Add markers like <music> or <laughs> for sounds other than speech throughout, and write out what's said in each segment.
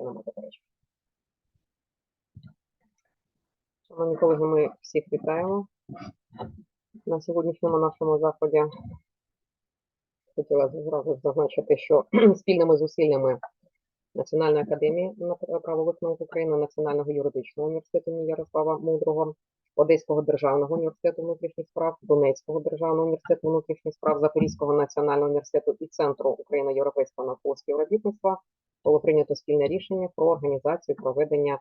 якщо немає заперечень. Шановні колеги, ми всіх вітаємо на сьогоднішньому нашому заході. Хотіла зразу зазначити, що <clears throat> спільними зусиллями Національної академії правових наук України, Національного юридичного університету Ярослава Мудрого, Одеського державного університету внутрішніх справ, Донецького державного університету внутрішніх справ, Запорізького національного університету і Центру Україно-Європейського наукового співробітництва було прийнято спільне рішення про організацію проведення е,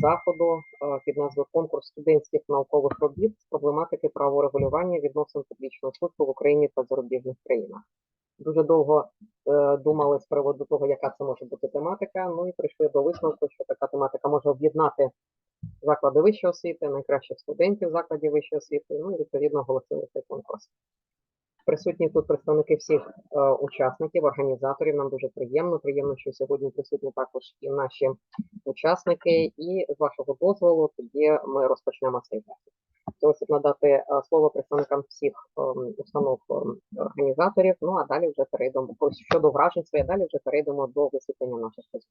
заходу е, під назвою Конкурс студентських наукових робіт з проблематики праворегулювання відносин публічної служби в Україні та зарубіжних країнах. Дуже довго е, думали з приводу того, яка це може бути тематика. Ну і прийшли до висновку, що така тематика може об'єднати заклади вищої освіти, найкращих студентів закладів вищої освіти. Ну і відповідно оголосили цей конкурс. Присутні тут представники всіх е, учасників, організаторів. Нам дуже приємно. Приємно, що сьогодні присутні також і наші учасники. І з вашого дозволу, тоді ми розпочнемо цей захід. Хотілося б надати е, слово представникам всіх ем, установ ем, організаторів. Ну а далі вже перейдемо щодо вражень своє, далі вже перейдемо до висвітлення наших. Будь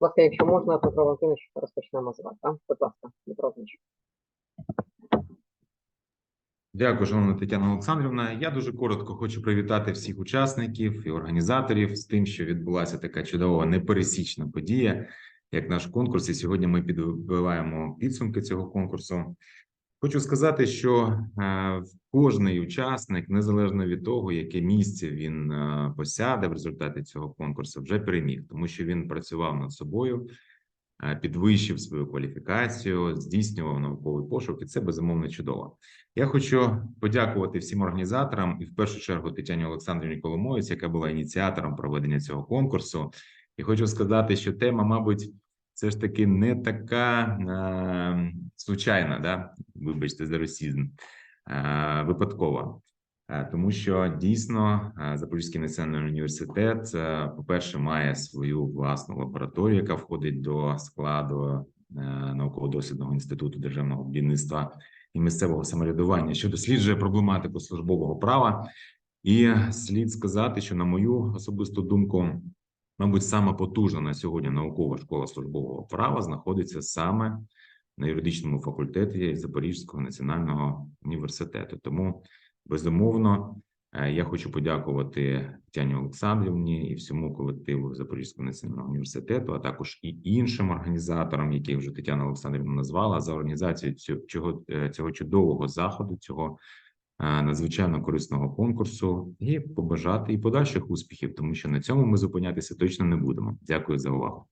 ласка, якщо можна, Петро Валентинович, розпочнемо з вас. Так? Будь ласка, Дмитро Валентинович. Дякую, шановна Тетяна Олександрівна. Я дуже коротко хочу привітати всіх учасників і організаторів з тим, що відбулася така чудова непересічна подія, як наш конкурс. І сьогодні ми підбиваємо підсумки цього конкурсу. Хочу сказати, що е, кожний учасник, незалежно від того, яке місце він е, посяде в результаті цього конкурсу, вже переміг, тому що він працював над собою, підвищив свою кваліфікацію, здійснював науковий пошук, і це безумовно чудово. Я хочу подякувати всім організаторам і в першу чергу Тетяні Олександрівні Коломоєць, яка була ініціатором проведення цього конкурсу. І хочу сказати, що тема, мабуть, все ж таки не така е, звичайна, да? вибачте за росізм, е, випадкова. Е, Тому що дійсно е, Запорізький національний університет, е, по-перше, має свою власну лабораторію, яка входить до складу науково-дослідного інституту державного будівництва і місцевого самоврядування, що досліджує проблематику службового права. І слід сказати, що на мою особисту думку, мабуть, саме потужна на сьогодні наукова школа службового права знаходиться саме на юридичному факультеті Запорізького національного університету. Тому, безумовно, е, я хочу подякувати Тетяні Олександрівні і всьому колективу Запорізького національного університету, а також і іншим організаторам, яких вже Тетяна Олександрівна назвала, за організацію цього, цього, е, чудового заходу, цього е, надзвичайно корисного конкурсу, і побажати і подальших успіхів, тому що на цьому ми зупинятися точно не будемо. Дякую за увагу.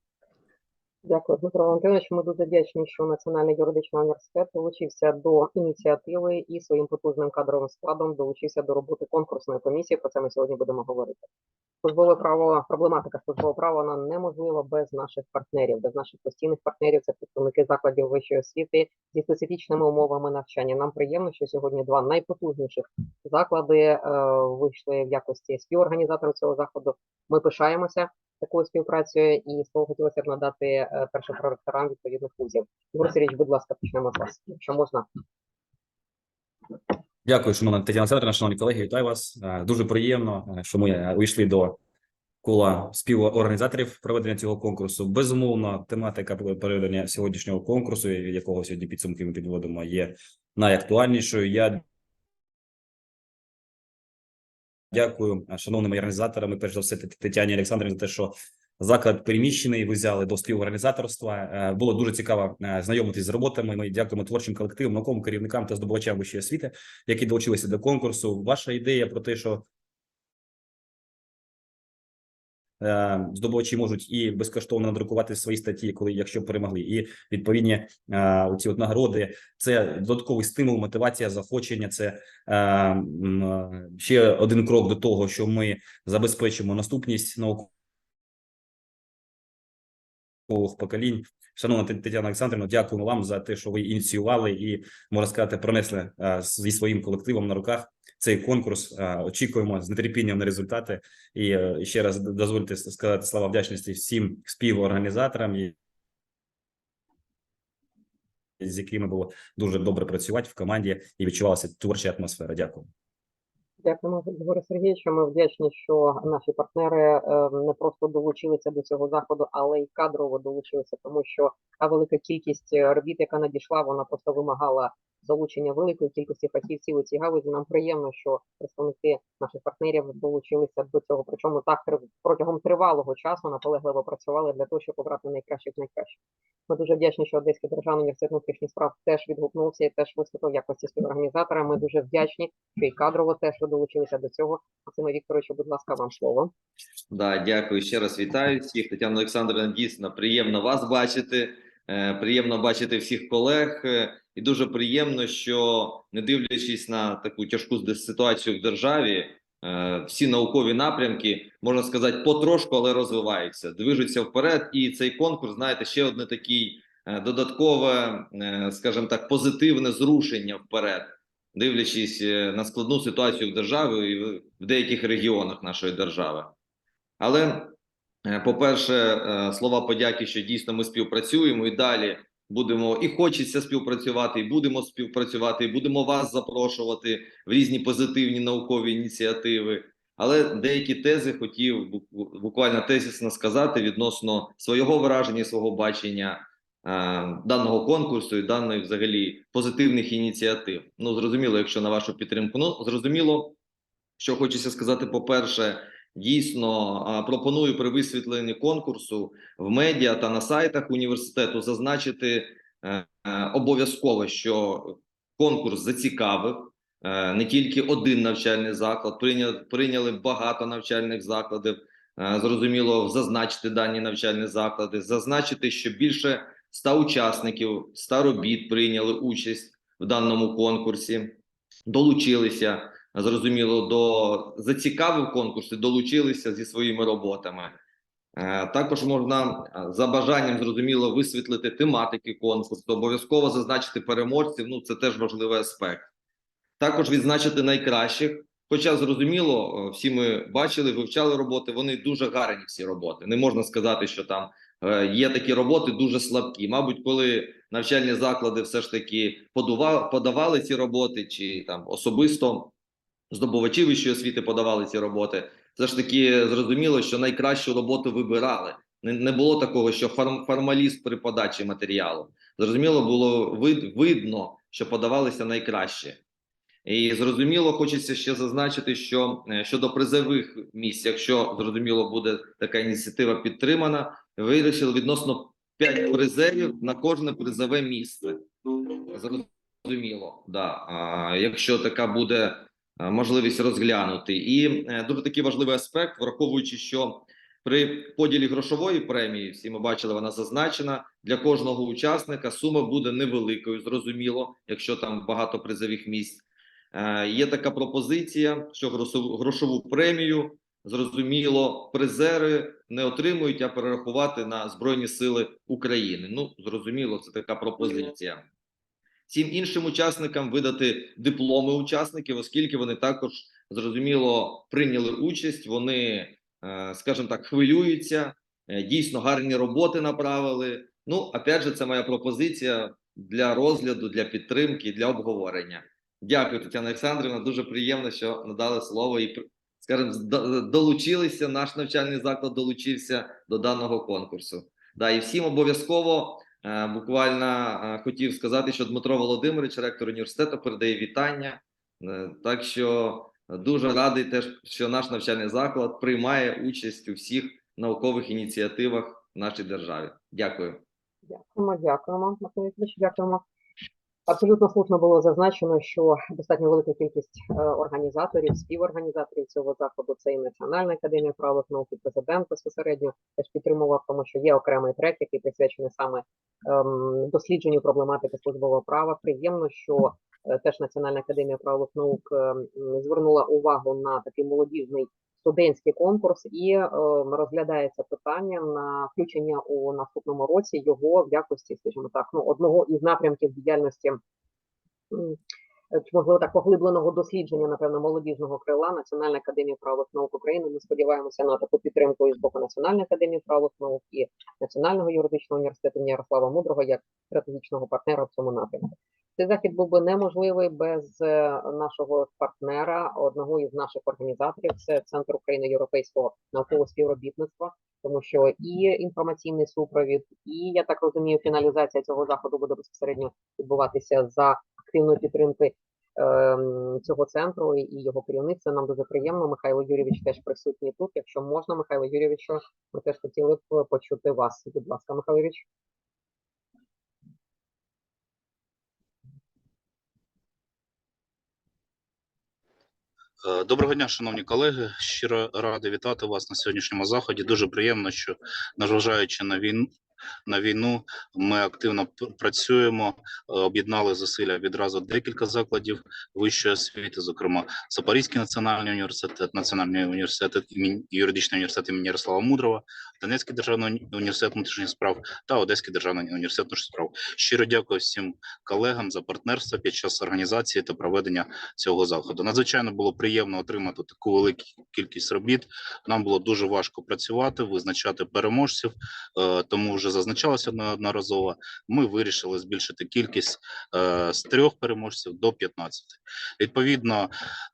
Дякую, Дмитро Валентинович. Ми дуже вдячні, що Національний юридичний університет долучився до ініціативи і своїм потужним кадровим складом долучився до роботи конкурсної комісії. Про це ми сьогодні будемо говорити. Службове право, проблематика службового права вона неможлива без наших партнерів, без наших постійних партнерів. Це представники закладів вищої освіти зі специфічними умовами навчання. Нам приємно, що сьогодні два найпотужніших заклади е, вийшли в якості співорганізаторів цього заходу. Ми пишаємося такою співпрацею, і слово хотілося б надати е, першим проректорам відповідних вузів. Ігор Сергійович, будь ласка, почнемо з вас, якщо можна. Дякую, шановна Тетяна Олександрівна, шановні колеги, вітаю вас. Е, Дуже приємно, е, що ми увійшли до кола співорганізаторів проведення цього конкурсу. Безумовно, тематика проведення сьогоднішнього конкурсу, якого сьогодні підсумки ми підводимо, є найактуальнішою. Я дякую шановним організаторам, і перш за все Тетяні Олександрівні за те, що заклад переміщений. Ви взяли до співорганізаторства. Е, Було дуже цікаво е, знайомитись з роботами. Ми дякуємо творчим колективам, науковим керівникам та здобувачам вищої освіти які долучилися до конкурсу. Ваша ідея про те, що здобувачі можуть і безкоштовно надрукувати свої статті, коли якщо перемогли, і відповідні е, оці от нагороди. Це додатковий стимул, мотивація, заохочення. Це е, е, ще один крок до того, що ми забезпечимо наступність наукових поколінь. Шановна Тетяна Олександрівна, дякуємо вам за те, що ви ініціювали і можна сказати, пронесли е, зі своїм колективом на руках цей конкурс. Е, Очікуємо з нетерпінням на результати. І е, ще раз дозвольте сказати слова вдячності всім співорганізаторам, і- з якими було дуже добре працювати в команді і відчувалася творча атмосфера. Дякую. Дякуємо, Григорій Сергійовичу. Ми вдячні, що наші партнери е, не просто долучилися до цього заходу, але й кадрово долучилися, тому що велика кількість е, робіт, яка надійшла, вона просто вимагала залучення великої кількості фахівців у цій галузі. Нам приємно, що представники наших партнерів долучилися до цього. Причому так протягом тривалого часу наполегливо працювали для того, щоб обрати найкращих найкращих. Ми дуже вдячні, що Одеський державний університет внутрішніх справ теж відгукнувся і теж виступив якості співорганізатора. Ми дуже вдячні, що і кадрово теж долучилися до цього. Максиме Вікторовичу, будь ласка, вам слово. Да, дякую ще раз. Вітаю всіх. Тетяна Олександрівна, дійсно приємно вас бачити. е, Приємно бачити всіх колег, е, і дуже приємно, що не дивлячись на таку тяжку ситуацію в державі, е, всі наукові напрямки можна сказати потрошку, але розвиваються, движуться вперед. І цей конкурс, знаєте, ще одне такий е, додаткове, е, скажімо так, позитивне зрушення вперед, дивлячись на складну ситуацію в державі і в- деяких регіонах нашої держави. Але, е, по-перше, е, слова подяки, що дійсно ми співпрацюємо і далі будемо і хочеться співпрацювати, і будемо співпрацювати, і будемо вас запрошувати в різні позитивні наукові ініціативи. Але деякі тези хотів буквально тезісно сказати відносно свого враження, свого бачення е, даного конкурсу і даної взагалі позитивних ініціатив. Ну зрозуміло, якщо на вашу підтримку. Ну зрозуміло, що хочеться сказати, по-перше, дійсно пропоную при висвітленні конкурсу в медіа та на сайтах університету зазначити е, обов'язково, що конкурс зацікавив е, не тільки один навчальний заклад, прийняли, багато навчальних закладів. Е, Зрозуміло, зазначити дані навчальні заклади, зазначити, що більше 100 учасників, 100 робіт прийняли участь в даному конкурсі, долучилися зрозуміло, до зацікавив конкурс і долучилися зі своїми роботами. Е, Також можна е, за бажанням зрозуміло висвітлити тематики конкурсу, обов'язково зазначити переможців. Ну це теж важливий аспект. Також відзначити найкращих. Хоча зрозуміло, е, всі ми бачили, вивчали роботи. Вони дуже гарні. Всі роботи. Не можна сказати, що там є такі роботи дуже слабкі. Мабуть, коли навчальні заклади все ж таки подавали ці роботи, чи там особисто здобувачі вищої освіти подавали ці роботи. Все ж таки зрозуміло, що найкращу роботу вибирали. Не, було такого, що фарм, формаліст при подачі матеріалу. Зрозуміло, було вид, видно, що подавалися найкраще. І зрозуміло, хочеться ще зазначити, що е, щодо призових місць, якщо зрозуміло буде така ініціатива підтримана, вирішили відносно 5 призерів на кожне призове місце. Зрозуміло, да. А, якщо така буде можливість розглянути, і е, дуже такий важливий аспект, враховуючи, що при поділі грошової премії, всі ми бачили, вона зазначена для кожного учасника. Сума буде невеликою, зрозуміло, якщо там багато призових місць. Е, Є така пропозиція, що грошову премію зрозуміло, призери не отримують, а перерахувати на Збройні Сили України. Ну зрозуміло, це така пропозиція. Всім іншим учасникам видати дипломи учасників, оскільки вони також зрозуміло прийняли участь. Вони, е, скажімо так, хвилюються, е, дійсно гарні роботи направили. Ну, опять же, це моя пропозиція для розгляду, для підтримки, для обговорення. Дякую, Тетяна Олександрівна. Дуже приємно, що надали слово і скажімо, долучилися. Наш навчальний заклад долучився до даного конкурсу. Да, і всім обов'язково буквально е, хотів сказати, що Дмитро Володимирович, ректор університету, передає вітання. Е, Так що дуже радий теж, що наш навчальний заклад приймає участь у всіх наукових ініціативах в нашій державі. Дякую. Дякуємо, дякуємо, дякуємо. Абсолютно слушно було зазначено, що достатньо велика кількість е, організаторів, співорганізаторів цього заходу. Це і Національна академія правових наук, і президент безпосередньо теж підтримував, тому що є окремий трек, який присвячений саме ем, дослідженню проблематики службового права. Приємно, що е, теж Національна академія правових наук ем, звернула увагу на такий молодіжний студентський конкурс і е, розглядається питання на включення у наступному році його в якості, скажімо так, ну одного із напрямків діяльності. е, чи, можливо так поглибленого дослідження, напевно, молодіжного крила Національної академії правових наук України. Ми сподіваємося на таку підтримку із боку Національної академії правових наук і Національного юридичного університету Ярослава Мудрого як стратегічного партнера в цьому напрямку. Цей захід був би неможливий без е, нашого партнера, одного із наших організаторів. Це Центр України Європейського наукового співробітництва, тому що і інформаційний супровід, і я так розумію, фіналізація цього заходу буде безпосередньо відбуватися за активної підтримки ем, цього центру і його керівництва. Нам дуже приємно. Михайло Юрійович теж присутній тут. Якщо можна, Михайло Юрійовичу, ми теж хотіли б почути вас. Будь ласка, Михайло Юрійович. Доброго дня, шановні колеги. Щиро радий вітати вас на сьогоднішньому заході. Дуже приємно, що незважаючи на війну. На війну ми активно працюємо, е, об'єднали зусилля відразу декілька закладів вищої освіти, зокрема Запорізький національний університет, Національний університет імені юридичний університет імені Ярослава Мудрова, Донецький державний університет внутрішніх справ та Одеський державний університет внутрішніх справ. Щиро дякую всім колегам за партнерство під час організації та проведення цього заходу. Надзвичайно було приємно отримати таку велику кількість робіт. Нам було дуже важко працювати, визначати переможців, е, тому вже зазначалося неодноразово. Ми вирішили збільшити кількість е, з трьох переможців до 15. Відповідно,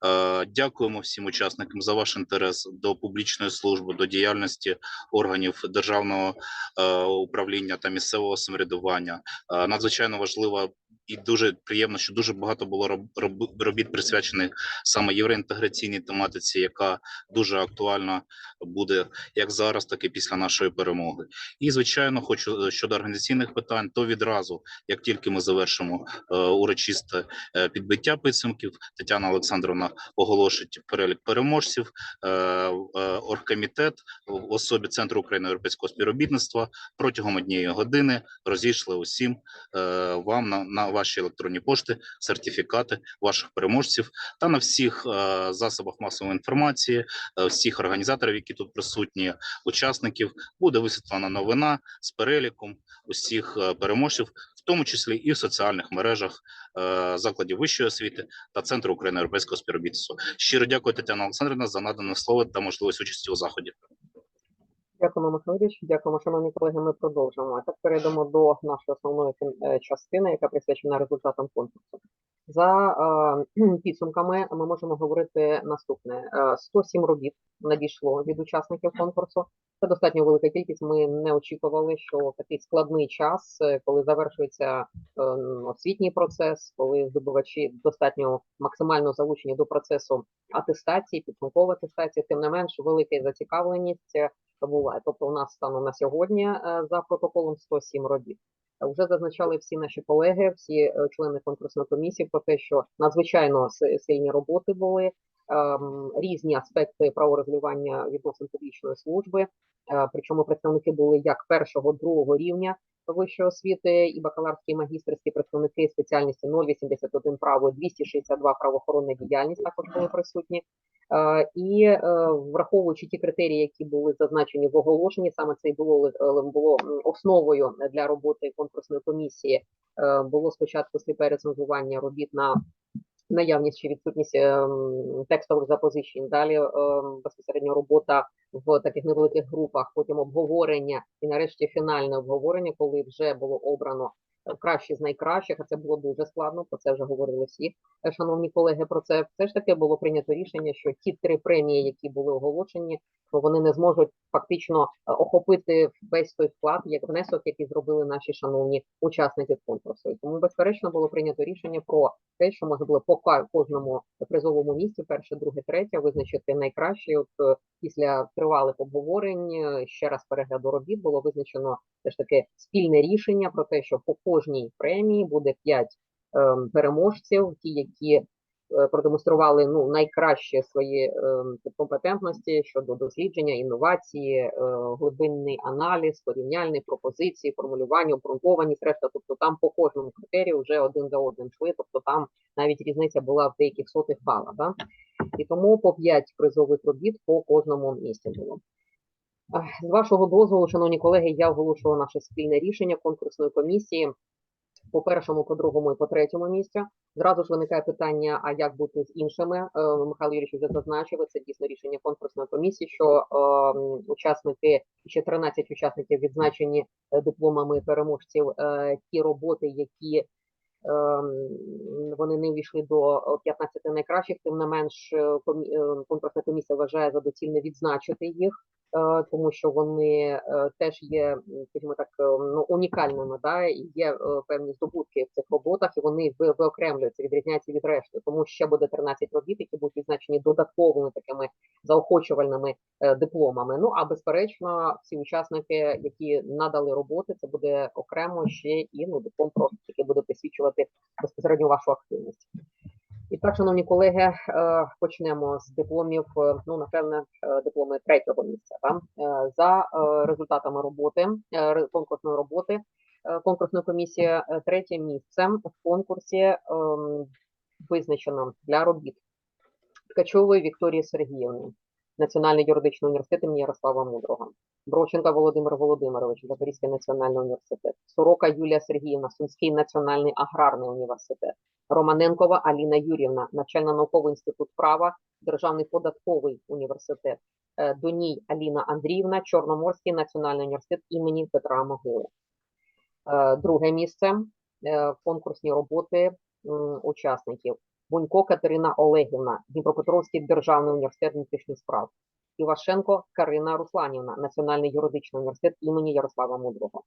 е, дякуємо всім учасникам за ваш інтерес до публічної служби, до діяльності органів державного е, управління та місцевого самоврядування. Е, Надзвичайно важливо і дуже приємно, що дуже багато було роб- роб- робіт присвячених саме євроінтеграційній тематиці, яка дуже актуальна буде як зараз, так і після нашої перемоги. І звичайно, хочу е, щодо організаційних питань, то відразу, як тільки ми завершимо е, урочисте е, підбиття підсумків, Тетяна Олександровна оголошить перелік переможців. Оргкомітет в особі Центру України Європейського співробітництва протягом однієї години розійшли усім вам на, на ваші електронні пошти сертифікати ваших переможців та на всіх е, засобах масової інформації, е, всіх організаторів, які тут присутні, учасників, буде висвітлена новина з переліком усіх е, переможців, в тому числі і в соціальних мережах закладів вищої освіти та Центру України Європейського співробітництва. Щиро дякую, Тетяна Олександрівна, за надане слово та можливість участі у заході. Дякуємо, Михайло Юрійович. Дякуємо, шановні колеги. Ми продовжимо. А так перейдемо до нашої основної е, частини, яка присвячена результатам конкурсу. За е, <clears throat> підсумками ми можемо говорити наступне: Е, 107 робіт надійшло від учасників конкурсу. Це достатньо велика кількість. Ми не очікували, що такий складний час, е, коли завершується е, освітній процес, коли здобувачі достатньо максимально залучені до процесу атестації, підсумкової атестації, тим не менш, велика зацікавленість е, буває. Тобто, у нас станом на сьогодні е, за протоколом 107 робіт. Е, Вже зазначали всі наші колеги, всі е, члени конкурсної комісії про те, що надзвичайно сильні роботи були, ем, різні аспекти праворегулювання відносин публічної служби. Е, Причому представники були як першого, другого рівня вищої освіти, і бакалаврські, і магістерські представники спеціальності 081 право, 262 правоохоронна діяльність також були присутні. Е, І е, враховуючи ті критерії, які були зазначені в оголошенні, саме це й було було основою для роботи конкурсної комісії. Було спочатку сліпе рецензування робіт на наявність чи відсутність ем, текстових запозичень. Далі ем, безпосередньо робота в таких невеликих групах, потім обговорення і нарешті фінальне обговорення, коли вже було обрано краще кращі з найкращих, а це було дуже складно. Про це вже говорили всі е, шановні колеги. Про це все ж таки було прийнято рішення, що ті три премії, які були оголошені, то вони не зможуть фактично е, охопити весь той вклад, як внесок, який зробили наші шановні учасники конкурсу. І тому безперечно було прийнято рішення про те, що можна було по кожному призовому місці, перше, друге, третє, визначити найкраще. От е, після тривалих обговорень, е, ще раз перегляду робіт, було визначено все ж таки спільне рішення про те, що по кожній премії буде п'ять ем, переможців, ті, які продемонстрували ну найкраще свої ем, компетентності щодо дослідження, інновації, е, глибинний аналіз, порівняльні пропозиції, формулювання, обґрунтованість, решта. Тобто там по кожному критерію вже один за одним йшли. Тобто там навіть різниця була в деяких сотих балах. Да? І тому по 5 призових робіт по кожному місці було. З вашого дозволу, шановні колеги, я оголошую наше спільне рішення конкурсної комісії по першому, по другому і по третьому місцю. Зразу ж виникає питання: а як бути з іншими? Е, Михайло Юрійович вже зазначив, це дійсно рішення конкурсної комісії, що е, м, учасники, ще 13 учасників відзначені е, дипломами переможців, е, ті роботи, які ем, вони не увійшли до е, 15 найкращих, тим не менш е, е, конкурсна комісія вважає за доцільне відзначити їх, е, тому що вони е, теж є, скажімо так, е, ну, унікальними, да, і є е, певні здобутки в цих роботах, і вони виокремлюються, відрізняються від решти. Тому ще буде 13 робіт, які будуть відзначені додатковими такими заохочувальними е, дипломами. Ну а безперечно, всі учасники, які надали роботи, це буде окремо ще і ну диплом просто який буде посвідчувати безпосередньо вашу активність. І так, шановні колеги, е, почнемо з дипломів. е, Ну, напевне, е, дипломи третього місця. Е, За результатами роботи конкурсної роботи. Конкурсна комісія третє місце в конкурсі ем, визначено для робіт Ткачової Вікторії Сергіївни, Національний юридичний університет імені Ярослава Мудрого, Броченка Володимир Володимирович, Запорізький національний університет, Сорока Юлія Сергіївна, Сумський національний аграрний університет, Романенкова Аліна Юрівна, Навчально-науковий інститут права, Державний податковий університет, е, Доній Аліна Андріївна, Чорноморський національний університет імені Петра Могили. Е, Друге місце е, конкурсні роботи учасників. Бунько Катерина Олегівна, Дніпропетровський державний університет внутрішніх справ, Івашенко Карина Русланівна, Національний юридичний університет імені Ярослава Мудрого,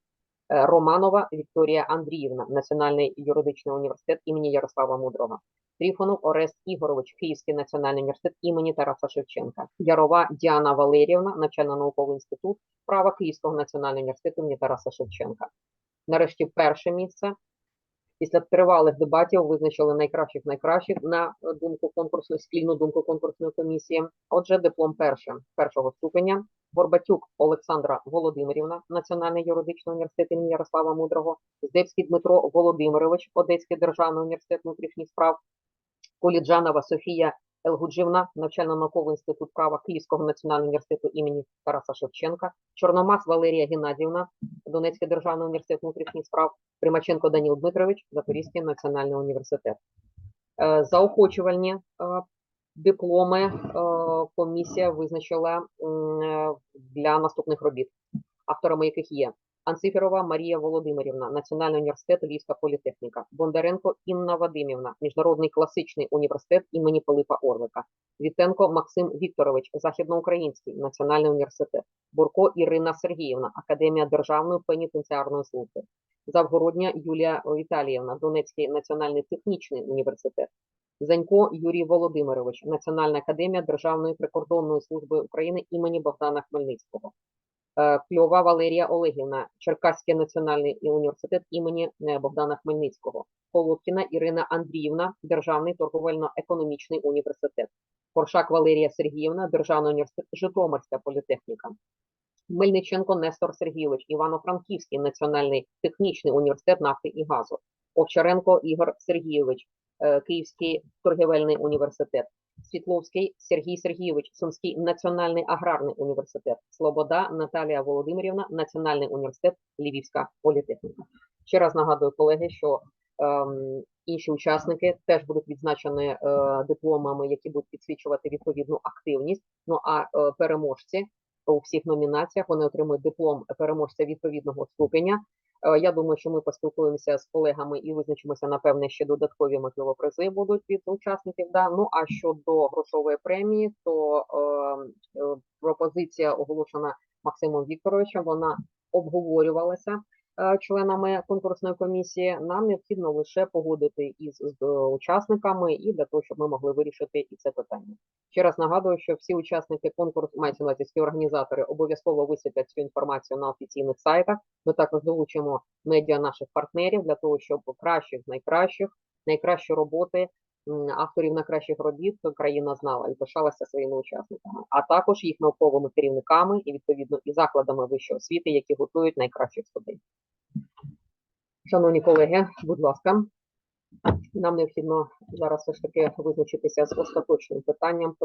Е, Романова Вікторія Андріївна, Національний юридичний університет імені Ярослава Мудрого, Тріфонов Орест Ігорович, Київський національний університет імені Тараса Шевченка, Ярова Діана Валеріївна, Навчально-науковий інститут права Київського національного університету імені Тараса Шевченка. Нарешті перше місце після тривалих дебатів визначили найкращих найкращих на думку конкурсної спільну думку конкурсної комісії. Отже, диплом перше першого ступеня. Горбатюк Олександра Володимирівна, Національний юридичний університет імені Ярослава Мудрого, Здебський Дмитро Володимирович, Одеський державний університет внутрішніх справ, Коліджанова Софія Елгуджівна, навчально-науковий інститут права Київського національного університету імені Тараса Шевченка, Чорномас Валерія Геннадівна, Донецький державний університет внутрішніх справ, Примаченко Даніл Дмитрович, Запорізький національний університет. Е, Заохочувальні е, дипломи е, комісія визначила для наступних робіт, авторами яких є Анциферова Марія Володимирівна, Національний університет Львівська політехніка, Бондаренко Інна Вадимівна, Міжнародний класичний університет імені Пилипа Орлика, Вітенко Максим Вікторович, Західноукраїнський національний університет, Бурко Ірина Сергіївна, Академія Державної пенітенціарної служби, Завгородня Юлія Віталіївна, Донецький національний технічний університет, Занько Юрій Володимирович, Національна академія Державної прикордонної служби України імені Богдана Хмельницького. Е, Кльова Валерія Олегівна, Черкаський національний університет імені е, Богдана Хмельницького, Колодкіна Ірина Андріївна, Державний торговельно-економічний університет, Коршак Валерія Сергіївна, Державний університет Житомирська політехніка, Мельниченко Нестор Сергійович, Івано-Франківський національний технічний університет нафти і газу, Овчаренко Ігор Сергійович, е, Київський торгівельний університет, Світловський Сергій Сергійович, Сумський національний аграрний університет, Слобода Наталія Володимирівна, Національний університет Львівська політехніка. Ще раз нагадую, колеги, що ем, інші учасники теж будуть відзначені е, дипломами, які будуть підсвічувати відповідну активність. Ну а е, переможці у всіх номінаціях вони отримують диплом переможця відповідного ступеня. Е, Я думаю, що ми поспілкуємося з колегами і визначимося, напевне, ще додаткові можливо призи будуть від учасників. Да? Ну а щодо грошової премії, то е, е, пропозиція оголошена Максимом Вікторовичем. Вона обговорювалася членами конкурсної комісії. Нам необхідно лише погодити із е, учасниками і для того, щоб ми могли вирішити і це питання. Ще раз нагадую, що всі учасники конкурсу, мається на увазі організатори, обов'язково висвітлять цю інформацію на офіційних сайтах. Ми також долучимо медіа наших партнерів для того, щоб кращих найкращих, найкращі роботи авторів найкращих робіт країна знала і пишалася своїми учасниками, а також їх науковими керівниками і відповідно і закладами вищої освіти, які готують найкращих студентів. Шановні колеги, будь ласка, нам необхідно зараз все ж таки визначитися з остаточним питанням,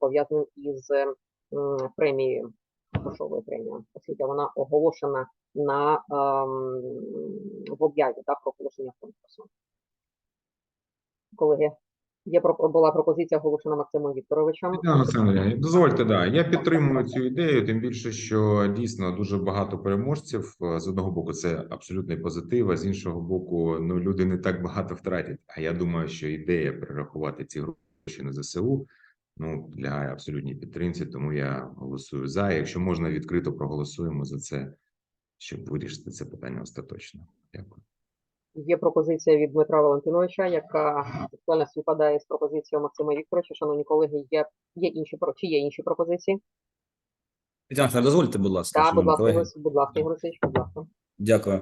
пов'язаним із премією, грошовою премією, оскільки вона оголошена на ем, в об'яві так, про оголошення конкурсу. Колеги, Є була пропозиція оголошена Максимом Вікторовичем. Тетяна дозвольте, да. Я підтримую цю ідею, тим більше, що дійсно дуже багато переможців. Е, З одного боку, це абсолютний позитив, а з іншого боку, ну люди не так багато втратять. А я думаю, що ідея перерахувати ці гроші на ЗСУ ну для абсолютній підтримці. Тому я голосую за. Якщо можна, відкрито проголосуємо за це, щоб вирішити це питання остаточно. Дякую. Є пропозиція від Дмитра Валентиновича, яка буквально співпадає з пропозицією Максима Вікторовича. Шановні колеги, є, є інші чи є інші пропозиції? Тетяна, дозвольте, будь ласка, Так, будь ласка, колеги. Будь ласка, Ігор Васильович, будь ласка. Дякую.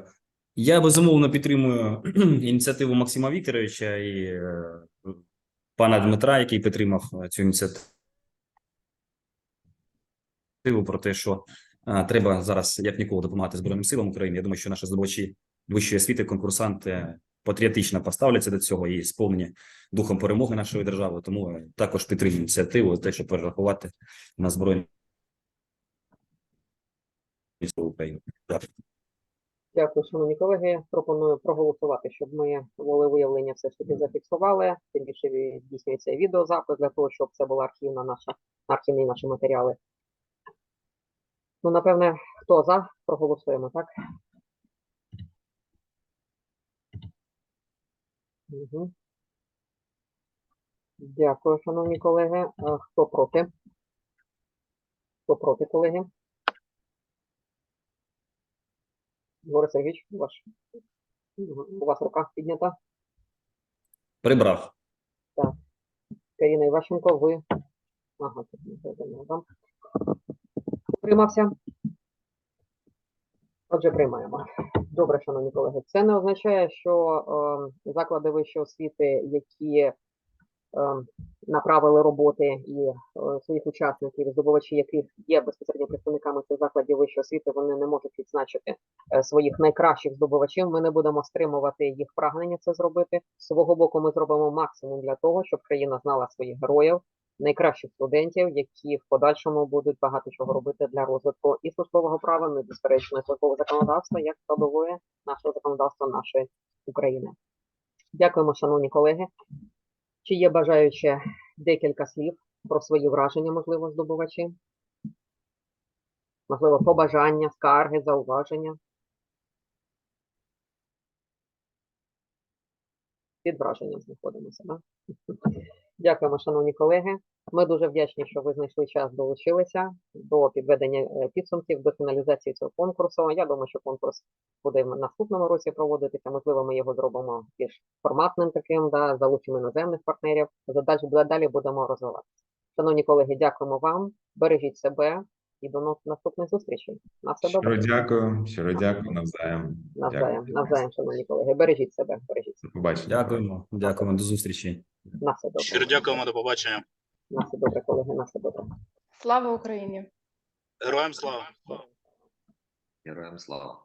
Я безумовно підтримую <clears throat> ініціативу Максима Вікторовича і е, пана Дмитра, який підтримав е, цю ініціативу про те, що е, треба зараз як ніколи допомагати Збройним силам України. Я думаю, що наші здобувачі вищої освіти, конкурсанти патріотично поставляться до цього і сповнені духом перемоги нашої держави. Тому е, також підтримую ініціативу, те, щоб перерахувати на збройні України. Дякую. Шановні колеги. Пропоную проголосувати, щоб ми волевиявлення все ж таки зафіксували. Тим більше здійснюється відеозапис для того, щоб це була архівна наша архівні наші матеріали. Ну, напевне, хто за, проголосуємо, так? Угу. Дякую, шановні колеги. Е, Хто проти? Хто проти, колеги? Борис Сергійович, ваш. У вас рука піднята. Прибрав. Так. Каріна Іващенко, ви. Ага, тут не да? Приймався. Отже, приймаємо. Добре, шановні колеги. Це не означає, що е, заклади вищої освіти, які е, направили роботи і е, своїх учасників, здобувачі яких є безпосередньо представниками цих закладів вищої освіти, вони не можуть відзначити е, своїх найкращих здобувачів. Ми не будемо стримувати їх прагнення це зробити. З свого боку, ми зробимо максимум для того, щоб країна знала своїх героїв, найкращих студентів, які в подальшому будуть багато чого робити для розвитку і службового права, ну і безперечно службового законодавства, як складової нашого законодавства нашої України. Дякуємо, шановні колеги. Чи є бажаюче декілька слів про свої враження, можливо, здобувачі? Можливо, побажання, скарги, зауваження? Під враженням знаходимося, так? <laughs> Дякуємо, шановні колеги. Ми дуже вдячні, що ви знайшли час, долучилися до підведення е, підсумків, до фіналізації цього конкурсу. Я думаю, що конкурс буде в наступному році проводитися. Можливо, ми його зробимо більш форматним таким, да, залучимо іноземних партнерів. Далі, далі будемо розвиватися. Шановні колеги, дякуємо вам. Бережіть себе і до нас- наступних зустрічей. На все Щиро добре. дякую, щиро дякую навзаєм. Навзаєм, Дякую. навзаєм, шановні колеги. Бережіть себе, бережіть себе. Побачення. Дякуємо. Дякуємо. До зустрічі. На все добре. Щиро дякуємо, до побачення. На все добре, колеги, на все добре. Слава Україні! Героям слава! Героям слава.